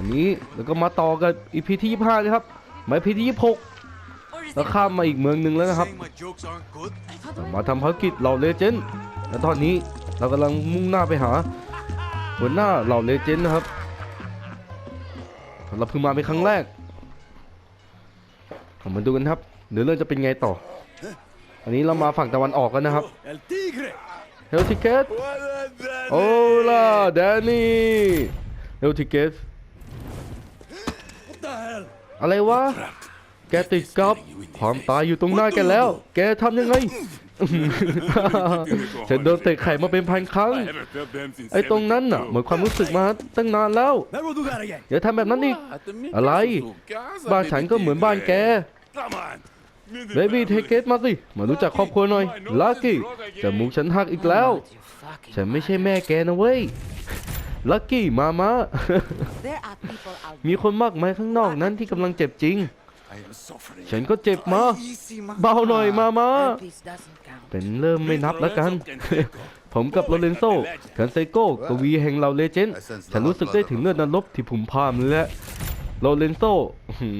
อันนี้แล้วก็มาต่อกับอีพีที่25เลยครับมาอีพีที่26แล้วข้ามมาอีกเมืองหนึ่งแล้วนะครับ Saying my jokes aren't good? มาทำภารกิจเหล่าเลเจนด์และตอนนี้เรากำลังมุ่งหน้าไปหาหัวหน้าเหล่าเลเจนด์นะครับเราเพิ่งมาเป็นครั้งแรกเรามาดูกันครับเดี๋ยวเรื่องจะเป็นไงต่อ อันนี้เรามาฝั่งตะวันออกกันนะครับ El tigre. เฮลทิเกตโอลาแดนนี่เฮลทิเกต What the hell? อะไรวะ แกติดกับความตายอยู่ตรงหน้าแกแล้ว แกทำยังไง ฉันโดนเตะไข่มาเป็นพันครั้ง ไอ้ตรงนั้นน่ะเหมือนความรู้สึกมาตั้งนานแล้ว Never do that again. อย่าทำแบบนั้นอีก อะไร บ้านฉันก็เหมือนบ้านแก Come on. เบบี้เทเกตมาสิ มารู้จักครอบครัวหน่อยลักกี้จมูกฉันหักอีกแล้ว ฉันไม่ใช่แม่แกนะเว้ย ลักกี้มามา There are people out มีคนมากมายข้างนอกนั้นที่กำลังเจ็บจริง I am suffering. ฉันก็เจ็บมา Easy, man. เบาหน่อยมามา there. Peace doesn't count. เป็นเริ่มไม่นับแล้วกัน ผมกับโรเลนโซคันเซโกกวีแห่งเราเลเจนด์ฉันรู้สึกได้ถึงเลือดนรกที่ผุ่มพรามและ โรเลนโซหื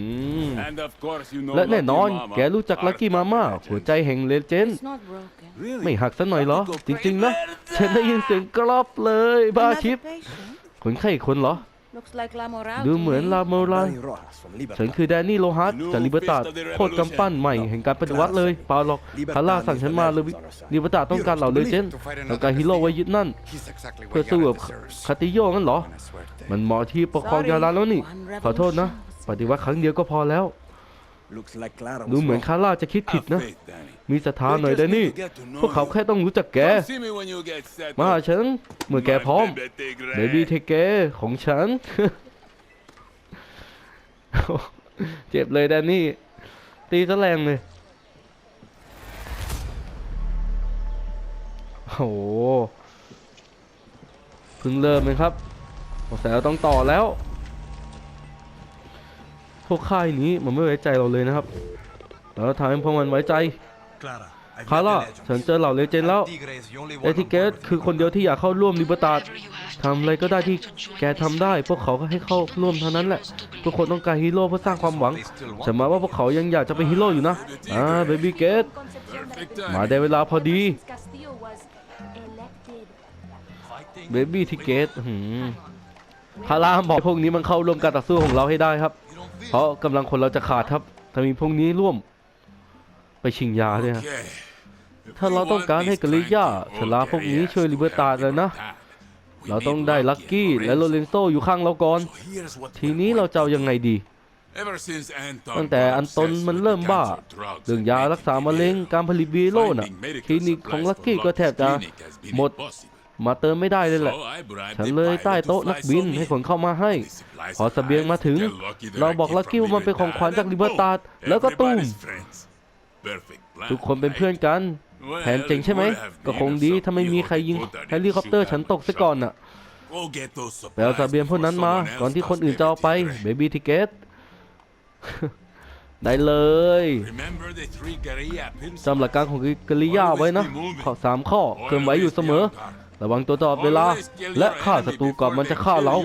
ม And of course you know และแน่นอน Lucky Mama, แกรู้จักลักกี้มาม่า Arch หัวใจแห่งเลเจนด์ It's not broken. Really? ไม่หักซะหน่อยเหรอ จริงๆนะฉันได้ยินเสียงกรอบเลย บ้า Another ชิป patient? คนไข้อีกคนเหรอ Looks like La Morale ดู to เหมือน me. ลาโมรา Danny Rojas from Libertad. ฉันคือแดนนี่โลฮัสจากลิเบตาโคตรกำปั้นใหม่แห่งการปฏิวัติเลยเปล่าหรอกคาร่าสั่งฉันมาเลยลิเบตาต้องการเหล่าเลเจนด์ต้องการฮีโร่ไว้ยึดนั่น He's exactly เพื่อ what สู้กับ Yara deserves. คาติโยงั้นเหรอ Buena suerte. มันเหมาะที่ปกครองยาลาแล้วนี่ ขอโทษนะ ปฏิวัติครั้งเดียวก็พอแล้ว Looks like Clara ดู was เหมือน wrong. คาร่าจะคิดผิด Have นะ faith, Danny. มีศรัทธาหน่อยได้นี่ พวกเขาแค่ต้องรู้จักแก Come see me when you get set มาหา up. ฉัน เมื่อแกพร้อม My baby tigre. เบบี้เทเกของฉัน เจ็บเลยแดนนี่ ตีซะแรงเลย โอ้โหเพิ่งเริ่มเองครับสงสัยเราต้องต่อแล้ว พวกค่ายนี้มันไม่ไว้ใจเราเลยนะครับแล้วทำให้พวกมันไว้ใจ Clara. I've คา met ร่า the legends. ฉันเจอเหล่าเลเจนด์แล้ว Tigre is the only one เอทิเกต on board คือคนเดียวที่อยากเข้าร่วมลิเบตาดทำอะไรก็ได้ที่แกทำได้ พวกเขาก็ให้เข้าร่วมเท่านั้นแหละ ทุกคนต้องการฮีโร่เพื่อสร้างความหวังฉันมาว่าพวกเขายังอยากจะเป็นฮีโร่อยู่นะอ่าเบบี้เกต Perfect มา timing. ได้เวลาพอดี Castillo was elected. เบบี้ทิเกตคาร่าบอกพวกนี้มันเข้าร่วมการต่อสู้ของเราให้ได้ครับ เพราะกำลังคนเราจะขาดครับถ้ามีพวกนี้ร่วม ไปชิงยาด้วยฮะ Okay. If ถ้า we เราต้อง want การให้ this กลิย่า kind of ชลาพวกนี้ช่วยลิเบอร์ตาเลยนะ We เรา need ต้องได้ลัก Lucky กี้ and และโร Lorenzo. เลนโซอยู่ข้างเราก่อน So here's what ที we're นี้เรา going จะเอายังไงดี Ever since Anton ตั้งแต่อันตน got มัน obsessed เริ่ม with บ้า cancer drugs เรื่อง and ยารักษามะเร็งการผลิตวีโรน่ะ คลินิกของลักกี้ก็แทบจะหมด มาเติมไม่ได้เลยแหละ ฉันเลยใต้โต๊ะนักบินให้คนเข้ามาให้ พอเสบียงมาถึง เราบอกลักกี้ว่ามันเป็นของขวัญจากลิเบอร์ตาดแล้วก็ตุ้ม ทุกคนเป็นเพื่อนกัน แผนเจ๋งใช่ไหม ก็คงดีถ้าไม่มีใครยิงเฮลิคอปเตอร์ฉันตกซะก่อนน่ะไปเอาเสบียงพวกนั้นมา ก่อนที่คนอื่นจะเอาไปเบบี้ทิเกตได้เลยจำหลักการของกริยาไว้นะ ข้อสามข้อเคลื่อนไหวอยู่เสมอ ระวังตัวตลอดเวลา และฆ่าศัตรูก่อนมันจะฆ่าเรา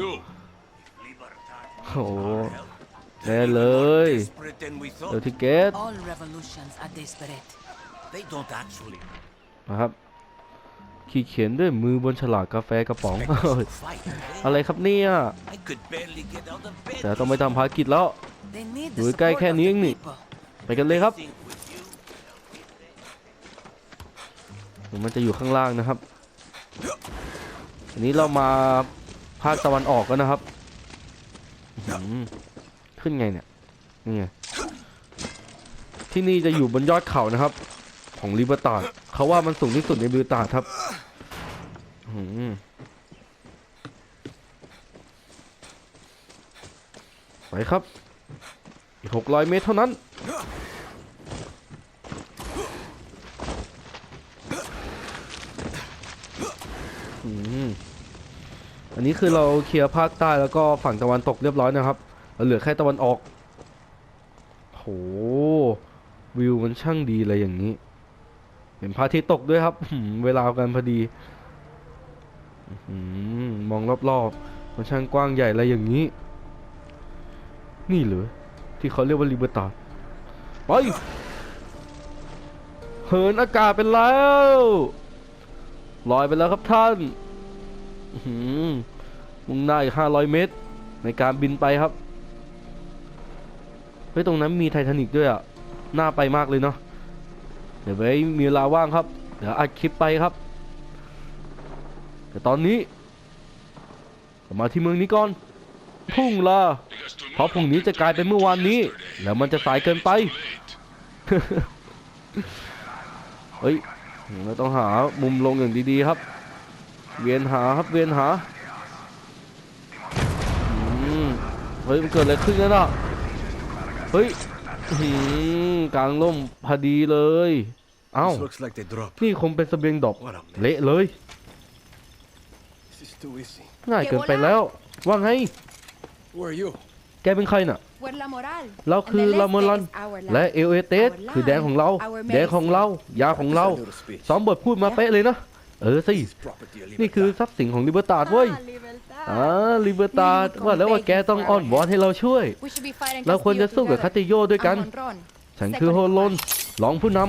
โอ้โหแน่เลย Pretend we เดี๋ยว thought ทิเกต All revolutions are desperate. they don't actually นะครับขีดเขียนด้วยมือบนฉลากกาแฟกระป๋อง fight. อะไรครับเนี่ย I could barely get out of bed. แต่ต้องไปทำภารกิจแล้ว They need Ủa, the cái support khe of the niếng nị. people. ไปกันเลยครับ Think with you. มันจะอยู่ข้างล่างนะครับ อันนี้เรามาภาคตะวันออกกันนะครับขึ้นไงเนี่ยนี่ไงที่นี่จะอยู่บนยอดเขานะครับ ของลิเบอร์ตาดเขาว่ามันสูงที่สุดในลิเบอร์ตาดครับไปครับอีกหกร้อยเมตรเท่านั้น อืมอั นี้คือเราเคลียร์ภาคใต้แล้วก็ฝั่งตะวันตกเรียบร้อยนะครับเราเหลือแค่ตะวันออกโหวิวมันช่างดีเลยอย่างนี้ เห็นพระอาทิตย์ตกด้วยครับอื้อหือเวลากันพอดีมองรอบๆ มันช่างกว้างใหญ่อะไรอย่างนี้ นี่เหรอที่เขาเรียกว่าลิเบอร์ตาไปเหินอากาศเป็นแล้วลอยไปแล้วครับท่าน อื มุ่งหน้าอีกห้าร้อยเมตร ในการบินไปครับเฮ้ยตรงนั้นมีไททานิกด้วยอะน่าไปมากเลยเนาะเดี๋ยวไว้มีเวลาว่างครับ เดี๋ยวอัดคลิปไปครับ แต่ตอนนี้มาที่เมืองนี้ก่อนพุ่งละเพราะพรุ่งนี้จะกลายเป็นเมื่อวานนี้ แล้วมันจะสายเกินไปเฮ้ยเราต้องหามุมลงอย่างดีๆครับ เวียนหาครับเวียนหา เฮ้ยมันเกิดอะไรขึ้นกันอะเฮ้ยอื้อหือกลางล่มพอดีเลย เอ้า This looks like they dropped. นี่คงเป็นเสบียงดอก What a mess. เละเลย This is too easy. ง่ายเกินไปแล้ว ว่าไง Who are you? แกเป็นใครน่ะ We're La Moral. เราคือ And the ลาเมลัน left is our land. และเอลเอเตส Our คือแดนของเรา our แดนของเรา ยาของเรา Little speech. ซ้อมบทพูดมาเป๊ะเลยนะ เออสิ Property of นี่คือ libertad. ทรัพย์สินของลิเบอร์ตาดเว้ย Ah, libertad. อ่าลิเบอร์ตาดว่าแล้วว่าแกต้องอ้อนวอนให้เราช่วย We should be fighting เราควรจะสู้กับ Castillo คาติโยด้วย together. กัน I'm Honron. ฉันคือโฮ Second โลน in รองผู้น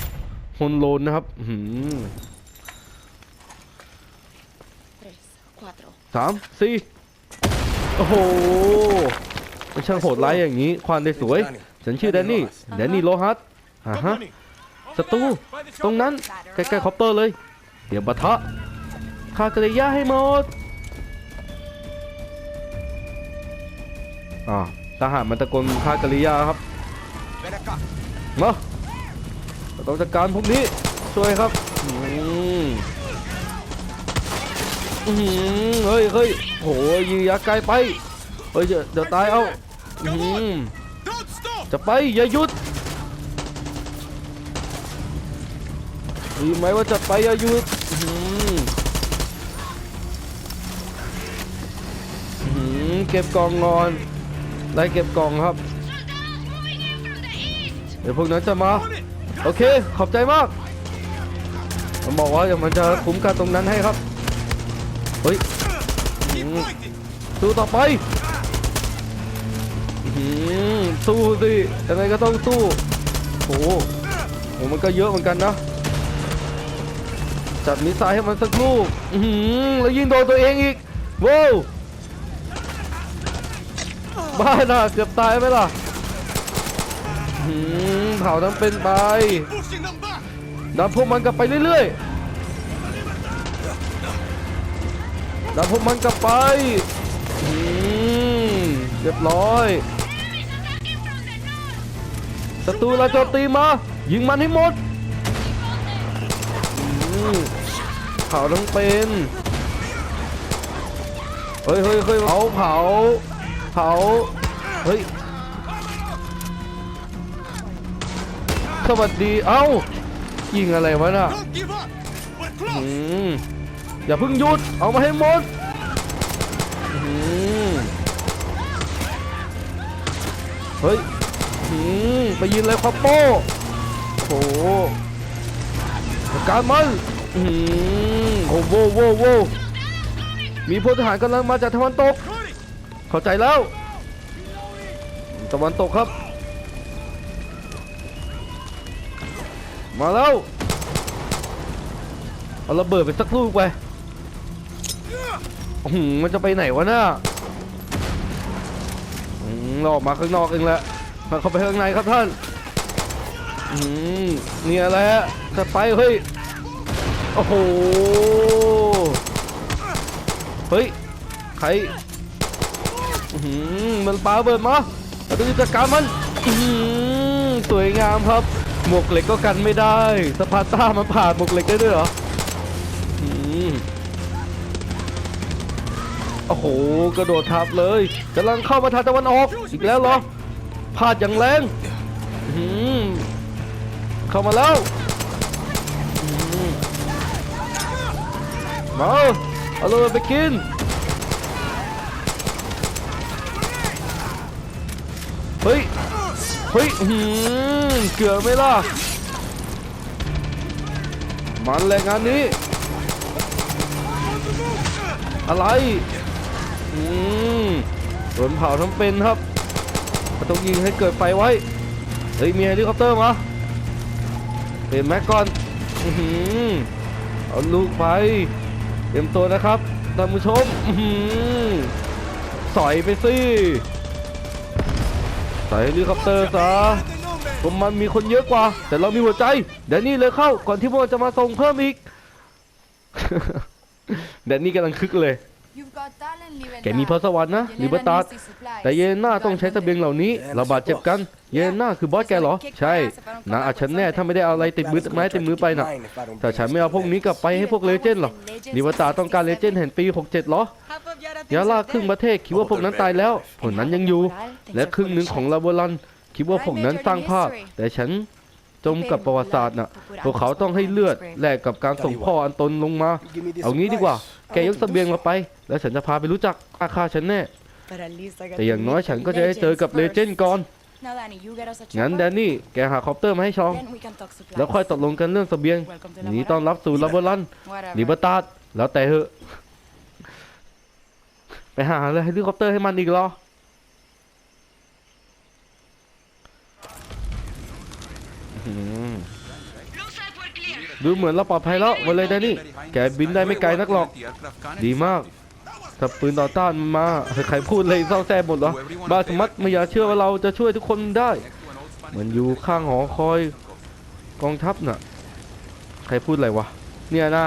ำโฮโลนนะครับอื้อหือ Tres, cuatro. สามสี่โอ้โหมันช่างโหดร้ายอย่างนี้ ควานได้สวย ฉันชื่อแดนนี่แดนนี่โลฮัสอ่าฮะศัตรูตรงนั้นใกล้ๆคอปเตอร์เลย เดี๋ยวปะทะคากระยะให้หมด อ่าทหารมันตะโกนคากริยาครับ Ven acá. มาเราต้องจัดการพวกนี้ช่วยครับอืมอื้อหือเฮ้ยเฮ้ยโหยิงยาไกลไปเฮ้ยเดี๋ยวเดี๋ยวตายเอาอื้อหือ Don't stop! จะไปอย่าหยุดดีไหมว่าจะไปอย่าหยุดอื้อหืออื้อหือเก็บกล่องนอน ไล่เก็บกล่องครับ เดี๋ยวพวกนั้นจะมา โอเค ขอบใจมากมันบอกว่าเดี๋ยวมันจะคุ้มกันตรงนั้นให้ครับ เฮ้ยสู้ต่อไปสู้สิยังไงก็ต้องสู้โอ้โหโหมันก็เยอะเหมือนกันนะ จัดมิสไซล์ให้มันสักลูกแล้วยิงโดนตัวเองอีกว้าว บ้าน่ะเกือบตายไหมล่ะหือเผาทั้งเป็นไป Pushing them back! ดันพวกมันกลับไปเรื่อยๆดันพวกมันกลับไปอืมเรียบร้อยศัตรูเราโจมตีมา ยิงมันให้หมดเผาทั้งเป็น เฮ้ยเฮ้ยเฮ้ยเผาเผา เผาเฮ้ย สวัสดี เอ้า ยิงอะไรวะน่ะอืมอย่าเพิ่งหยุด เอามาให้หมดอืมเฮ้ยอืมไปยิงเลยครับโป้โอ้โหการมันอืมโอ้โหโว้โว้มีพลทหารกำลังมาจากตะวันตก เข้าใจแล้วตะวันตกครับ มาแล้วเอาระเบิดไปสักลูกไปมันจะไปไหนวะน่ะเราออกมาข้างนอกเองแหละมาเข้าไปข้างในครับท่านเนี่ยแหละจะไปเฮ้ย โอ้โห เฮ้ย ใคร มันปาเบิดมาเราต้องจัดการมันสวยงามครับ หมวกเหล็กก็กันไม่ได้สปาต้ามันผ่านหมวกเหล็กได้ด้วยเหรอโอ้โหกระโดดทับเลยกำลังเข้ามาทางตะวันออกอีกแล้วเหรอพลาดอย่างแรงเข้ามาแล้วมาเอาเลยไปกิน ฮ้ย เฮ้ยอือหือเกือบไหมล่ะ มันแรงงานนี้ อะไรอืมโดนเผาทั้งเป็นครับ ต้องยิงให้เกิดไฟไว้ เฮ้ย มีเฮลิคอปเตอร์มาเปลี่ยนแม็กก่อนอือหือเอาลูกไป เตรียมตัวนะครับท่านผู้ชมหือสอยไปสิ ใส่เฮลิคอปเตอร์ซะผมมันมีคนเยอะกว่า แต่เรามีหัวใจเดี๋ยนี่เลยเข้าก่อนที่พวกจะมาส่งเพิ่มอีกแดนนี่กำลังคึกเลย แกมีพรสวรรค์นะลิเบอร์ตาสแต่เยนน่าต้องใช้เสบียงเหล่านี้ เราบาดเจ็บกัน เยนน่าคือบอสแกเหรอ ใช่นางอาจฉันแน่ถ้าไม่ได้เอาอะไรติดมือไม้ติดมือไปน่ะแต่ฉันไม่เอาพวกนี้กลับไปให้พวกเลเจนด์หรอกลิเบอร์ตาต้องการเลเจนด์แห่งปี 67เหรอยาล่าครึ่งประเทศคิดว่าพวกนั้นตายแล้วพวกนั้นยังอยู่ และครึ่งหนึ่งของลาโบรันคิดว่าพวกนั้นสร้างภาพ แต่ฉัน จมกับประวัติศาสตร์น่ะ พวกเขาต้องให้เลือดแลกกับการส่งพ่ออันตนลงมา เอางี้ดีกว่า แกยกเสบียงมาไป แล้วฉันจะพาไปรู้จักอาคาฉันแน่ แต่อย่างน้อยฉันก็จะได้เจอกับเลเจนด์ก่อน Now, Danny, you get us a งั้น chopper, แดนนี่ แกหาคอปเตอร์มาให้ชอง then we can talk supplies. แล้วค่อยตกลงกันเรื่องเสบียง Welcome to หนี Laboral. ต้อนรับสู่ลาโบรัน Whatever. ลิเบอร์ตาสแล้วแต่เหอะ ไปหาเลยเฮลิคอปเตอร์ให้มันอีกเหรออื้อ ดูเหมือนเราปลอดภัยแล้วมาเลยแดนนี่แกบินได้ไม่ไกลนักหรอก ดีมากถ้าปืนต่อต้านมาใครพูดเลยเศร้าแซ่หมดเหรอบาสมัตไม่อยากเชื่อว่าเราจะช่วยทุกคนได้ มันอยู่ข้างหอคอยกองทัพน่ะ ใครพูดอะไรวะ เนี่ยนะ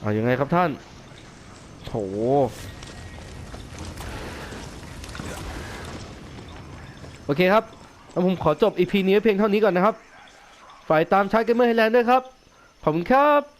เอาอยัางไงครับท่านโถโอเคครับแล้วผมขอจบ EP นี้ไว้เพียงเท่านี้ก่อนนะครับ ฝ่ายตามชาร์จเกมเมอร์ไฮแลนด์ด้วยครับ ขอบคุณครับ